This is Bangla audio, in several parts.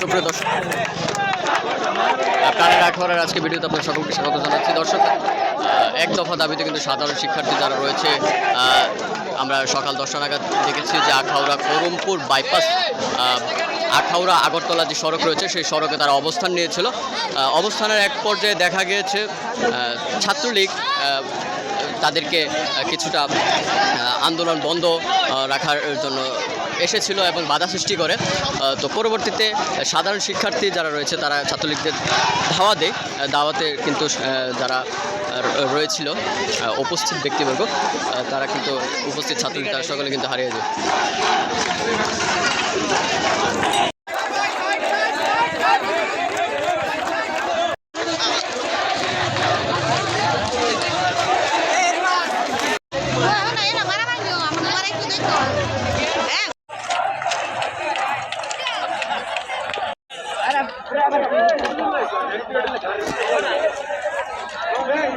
সুপ্রিয় দর্শক প্রাণের আখড়ার আজকে ভিডিওতে আপনার সকলকে স্বাগত জানাচ্ছি। দর্শক এক দফা দাবিতে কিন্তু সাধারণ শিক্ষার্থী যারা রয়েছে আমরা সকাল দশটা নাগাদ দেখেছি যে আখাউড়া করমপুর বাইপাস আখাউড়া আগরতলা যে সড়ক রয়েছে, সেই সড়কে তারা অবস্থান নিয়েছিল। অবস্থানের এক পর্যায়ে দেখা গিয়েছে ছাত্রলীগ তাদেরকে কিছুটা আন্দোলন বন্ধ রাখার জন্য এসেছিল এবং বাধা সৃষ্টি করে। তো পরবর্তীতে সাধারণ শিক্ষার্থী যারা রয়েছে, তারা ছাত্রলীগদের ধাওয়া দেয়। দাওয়াতে কিন্তু যারা রয়েছিল উপস্থিত ব্যক্তিবর্গ তারা কিন্তু উপস্থিত ছাত্রলীগ, তারা সকলে কিন্তু হারিয়ে যায়।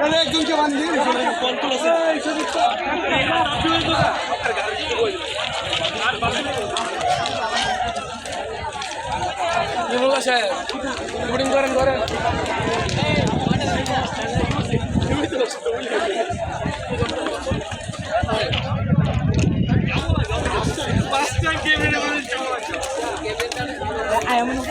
মানে একজনকে বান্ধি রিপোর্টিং করেন করেন। I am not.